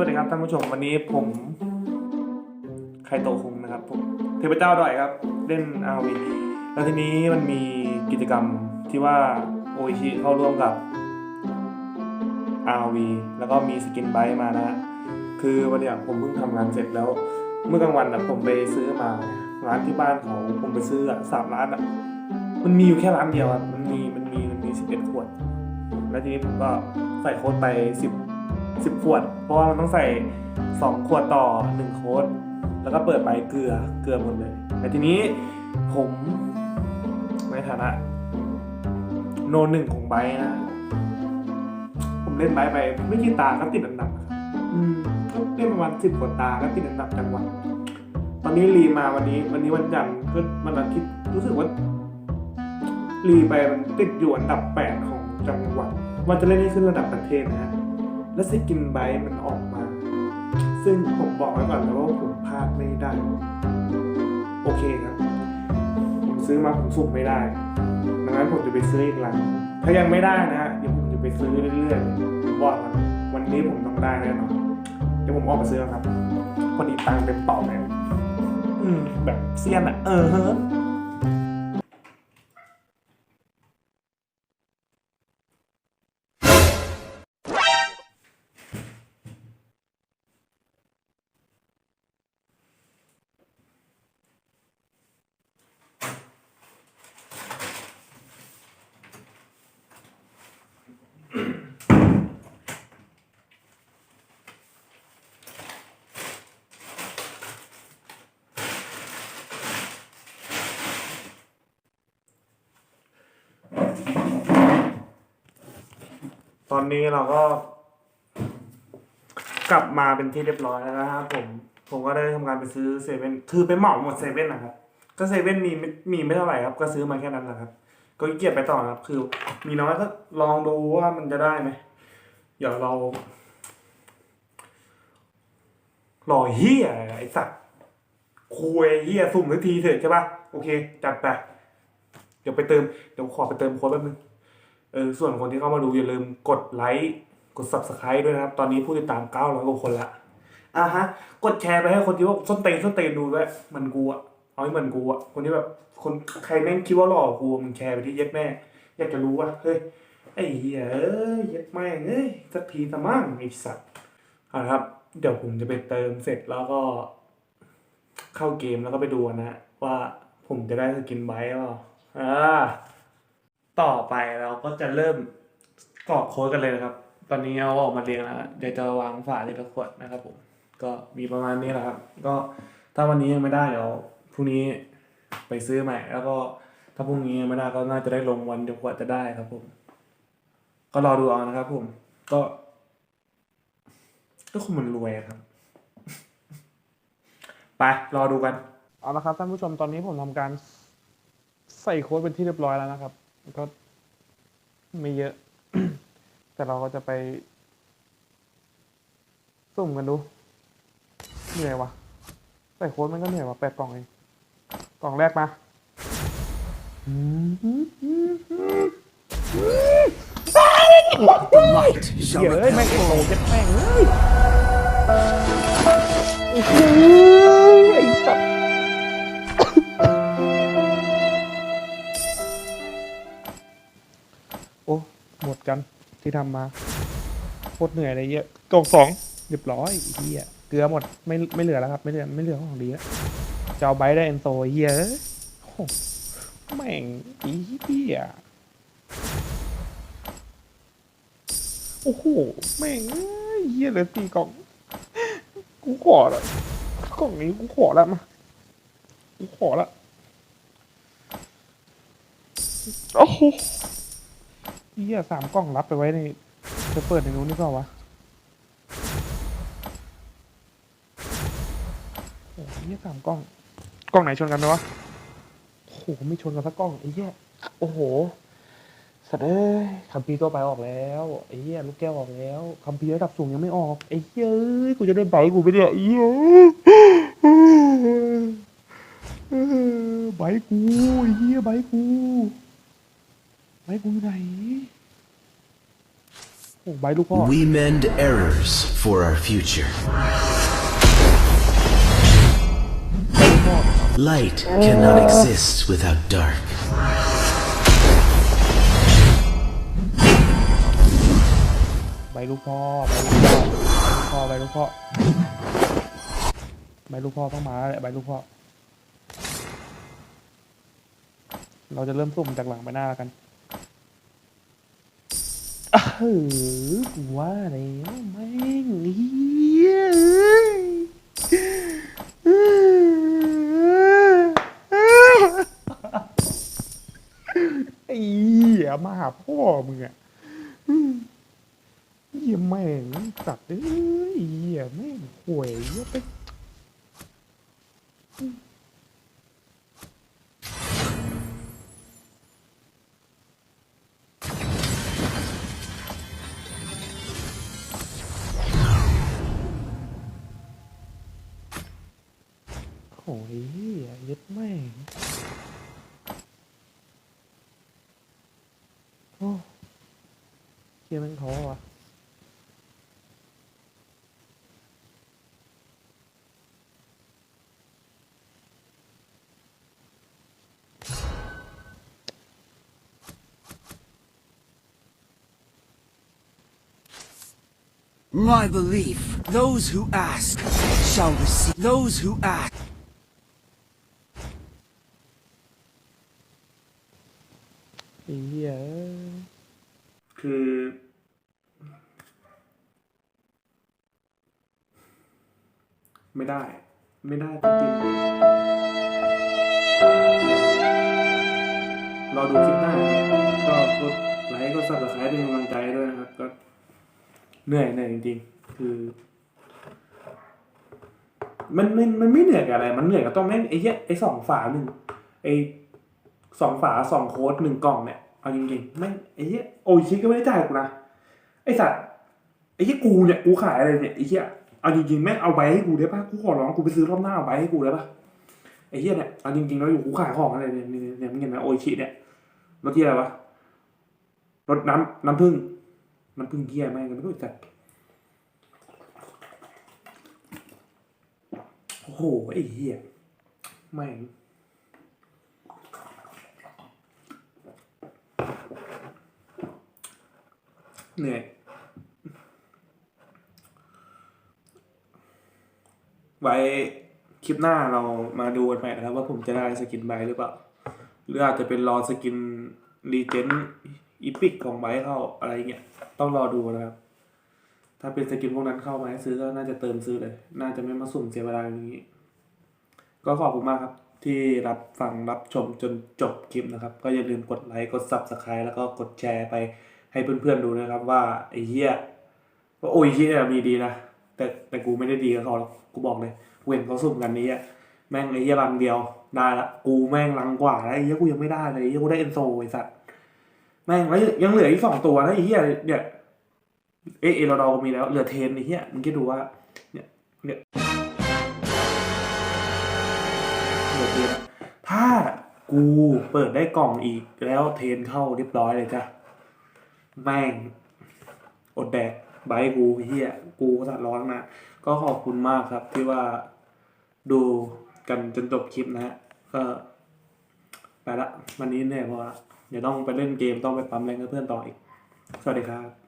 วัสดีครับท่านผู้ชมวันนี้ผมไคโตคุงนะครับผมเทพเจ้าดอยครับ เล่นอาวีแล้วทีนี้มันมีกิจกรรมที่ว่าโอชิเข้าร่วมกับ RV แล้วก็มีสกินไบต์มานะฮะคือวันเนี้ยผมเพิ่งทำงานเสร็จแล้ว เมื่อกลางวันอะผมไปซื้อมาร้านที่บ้านเขาผมไปซื้ออะสามร้านอะมันมีอยู่แค่ร้านเดียวครับมันมีมันมีมันมีสิบเอ็ดขวด แล้วทีนี้ผมก็ใส่โค้ดไปสิบ สิบขวด เพราะว่ามันต้องใส่สองขวดต่อหนึ่งโค้ด แล้วก็เปิดใบเกลือเกลือหมดเลย แต่ทีนี้ผมในฐานะ โนหนึ่งของไบนะผมเล่นไบไป ไม่กี่ตาก็ติดอันดับอืมเล่นประมาณสิบกว่าตาก็ติดอันดับจังหวัดตอนนี้รีมาวันนี้ วันนี้วันจันทร์ก็มันอาทิตย์รู้สึกว่ารีไปมันติดอยู่อันดับแปดของจังหวัดว่าจะเล่นให้ขึ้นระดับประเทศนะฮะ และสกินไบต์มันออกมา ซึ่งผมบอกไว้ก่อนแล้วว่าผมพลาดไม่ได้ โอเคครับ ผมซื้อมาผมสุ่มไม่ได้ดังนั้นผมจะไปซื้ออีกหลังถ้ายังไม่ได้นะฮะเดี๋ยวผมจะไปซื้อเรื่อยๆผมบอกกันวันนี้ผมต้องได้แน่นอนเดี๋ยวผมออกไปซื้อครับพอดีตังค์เต็มเป๋าเลยอืมแบบเซียนอะเออเฮ้อ ตอนนี้เราก็ กลับมาเป็นที่เรียบร้อยแล้วนะครับผม ผมก็ได้ทำการไปซื้อเซเว่นคือไปเหมาหมดเซเว่นนะครับ ก็เซเว่นมีมีไม่เท่าไหร่ครับ ก็ซื้อมาแค่นั้นแหละครับ ก็เกียจไปต่อครับ คือ มีน้อยก็ลองดูว่ามันจะได้ไหมเดี๋ยวเราหล่อเฮียไอสัตว์คุยเฮียสุ่มนาทีเถอะใช่ปะโอเค จัดไป เดี๋ยวไปเติม เดี๋ยวขอไปเติมโค้ดแป๊บนึง เออส่วนคนที่เข้ามาดูอย่าลืมกดไลค์กด subscribe ด้วยนะครับ ตอนนี้ผู้ติดตาม 900กว่าคนละอะฮะ กดแชร์ไปให้คนที่ว่าส้นเตนส้นเตนดูด้วยมันกูอะเอาให้มือนกูอะคนที่แบบคนใครแม่งคิดว่าหล่อกูมึงแชร์ไปที่เย็ดแม่ อยากจะรู้ว่าเฮ้ยไอ้เหี้ยเอ้ยเย็ดแม่งเอ้ยสักทีสมั่งไอ้สัตว์เอาละครับ เดี๋ยวผมจะไปเติมเสร็จแล้วก็ เข้าเกมแล้วก็ไปดูนะว่าผมจะได้สกินไบต์หรือเปล่าอ่า ต่อไปเราก็จะเริ่มกรอกโค้ดกันเลยนะครับ ตอนนี้เอาออกมาเรียงแล้วเดี๋ยวจะวางฝาทีละขวดนะครับผม ก็มีประมาณนี้แหละครับ ก็ถ้าวันนี้ยังไม่ได้เดี๋ยวพรุ่งนี้ไปซื้อใหม่ แล้วก็ถ้าพรุ่งนี้ยังไม่ได้ก็น่าจะได้ลงวันเดียวกว่าจะได้ครับผม ก็รอดูเอานะครับผม ก็ ก็คงมันรวยครับ ไปรอดูกัน เอาละครับท่านผู้ชมตอนนี้ผมทำการใส่โค้ดเป็นที่เรียบร้อยแล้วนะครับ ก็ไม่เยอะ แต่เราก็จะไป สุ่มกันดูเหนื่อยวะใส่โค้ดมันก็เหนื่อยวะแปดกล่องเองกล่องแรกมาเดี๋ยว shall เอ้ยแม่งโอ้เจ็ดแม่งเอ้ยไอ้สัสโหมดกันที่ทำมาโคตรเหนื่อยเลยเยอะกล่องสองเรียบร้อยเฮียเกลือหมดไม่ไม่เหลือแล้วครับ ไม่เหลือไม่เหลือของดีแล้วจะเอาไบได้เอนโต้เฮียอ้ยโอ้โหแม่งอีเฮียโอ้โหแม่งเยเฮียเลยสี่กล่องกูขอละกล่องนี้กูขอละมากูขอละโอ้โห เฮียสามกล่องรับไปไว้ในจะเปิดในนู้นนี่เปล่าวะโอ้โหเฮียสามกล่อง กล่องไหนชนกันไหมวะโอ้โหไม่ชนกันสักกล้องไอ้เหี้ยโอ้โหสัตว์เอ้ยคัมภีร์ตัวไปออกแล้วไอ้เหี้ยลูกแก้วออกแล้วคัมภีร์ระดับสูงยังไม่ออกไอ้เหี้ยเอ้ยกูจะได้ใบกูไปเนี่ยไอ้เหี้ยใบกูไอ้เหี้ยใบกู ใบกูอยู่ไหนโอ้อ้ใบลูกพ่อ We mend errors for our future. ใบลูกพ่อ Light cannot exist without dark. ใบลูกพ่อใบลูกพ่อใบลูกพ่อใบลูกพ่อต้องมาแล้วแหละใบลูกพ่อเราจะเริ่มสุ่มจากหลังไปหน้าแล้วกันอ้าว เฮ้ยกูว่าแล้วแม่งเฮียไอ้เหี้ยมาหาพ่อมึงอะเหี้ยแม่งสัตว์เอ้ยเหี้ยแม่งห่วยเหี้ยไป โอ้ยเหี้ยเย็ดแม่งโอ้เหี้ยแม่งท้อว่ะ My belief, those who ask shall receive. Those who ask. ไอ้เหี้ยคือ ไม่ได้ ไม่ได้จริงๆรอดูคลิปหน้านะก็กดไลค์ก็สับสไครต์เป็นกำลังใจด้วยนะครับ ก็เหนื่อยเหนื่อยจริงๆ คือ มันไม่มันไม่เหนื่อยกับอะไร มันเหนื่อยกับต้องแม่งไอ้เหี้ยไอ้สองฝาหนึ่งไอ้ สองฝาสองโค้ดหนึ่งกล่องเนี่ยเอาจริงๆแม่ไอ้เหี้ยโอชิก็ไม่ได้จ่ายกูนะไอ้สัตว์ไอ้เหี้ยกูเนี่ยกูขายอะไรเนี่ยไอ้เหี้ยเอาจริงๆแม่งเอาใบให้กูได้ปะกูขอร้องกูไปซื้อรอบหน้าเอาใบให้กูได้ปะไอ้เหี้ยเนี่ยเอาจริงๆแล้วอยู่กูขายของอะไรเนี่ยเนี่ยมึงเห็นไหมโอชิเนี่ยรถที่อะไรวะรถน้ำน้ำผึ้งน้ำผึ้งเหี้ยแม่งก็ไม่รู้จักโอ้โหไอ้เหี้ยไม่ง เหนื่อยไว้คลิปหน้าเรามาดูกันใหม่นะครับว่าผมจะได้สกินไบหรือเปล่า หรืออาจจะเป็นรอสกินรีเจนอีพิกของไบเข้าอะไรเงี้ยต้องรอดูนะครับ ถ้าเป็นสกินพวกนั้นเข้ามาให้ซื้อก็น่าจะเติมซื้อเลย น่าจะไม่มาสุ่มเสียเวลาอย่างนี้ ก็ขอบคุณมากครับ ที่รับฟังรับชมจนจบคลิปนะครับ ก็อย่าลืมกดไลค์กด subscribe แล้วก็กดแชร์ไป ให้เพื่อนๆดูนะครับว่าไอ้เหี้ยว่าโอ้ยเหี้ยมีดีนะแต่แต่กูไม่ได้ดีกับเขาหรอกกูบอกเลยเว้นเขาสุ่มกันนี้อะแม่งไอ้เหี้ยรังเดียวได้ละกูแม่งรังกว่าล้วไอ้เหี้ยกูยังไม่ได้เลยไอ้เหี้ยกูได้เอ็นโซไอ้สัตว์แม่งแล้วยังเหลืออีกสองตัวนะไอ้เหี้ยเนี่ยเอเอรอดอก็มีแล้วเหลือเทนไอ้เหี้ยมึงคิดดูว่าเนี่ยเนี่ยเหลือเทนถ้ากูเปิดได้กล่องอีกแล้วเทนเข้าเรียบร้อยเลยจ้ะ แม่ง อดแดกบายกูเฮียกูสัตว์ร้อนนะก็ขอบคุณมากครับที่ว่าดูกันจนจบคลิปนะฮะก็ไปละวันนี้เนี่ยพอละเดี๋ยวต้องไปเล่นเกมต้องไปปั๊มแรงกับเพื่อนต่ออีก สวัสดีครับ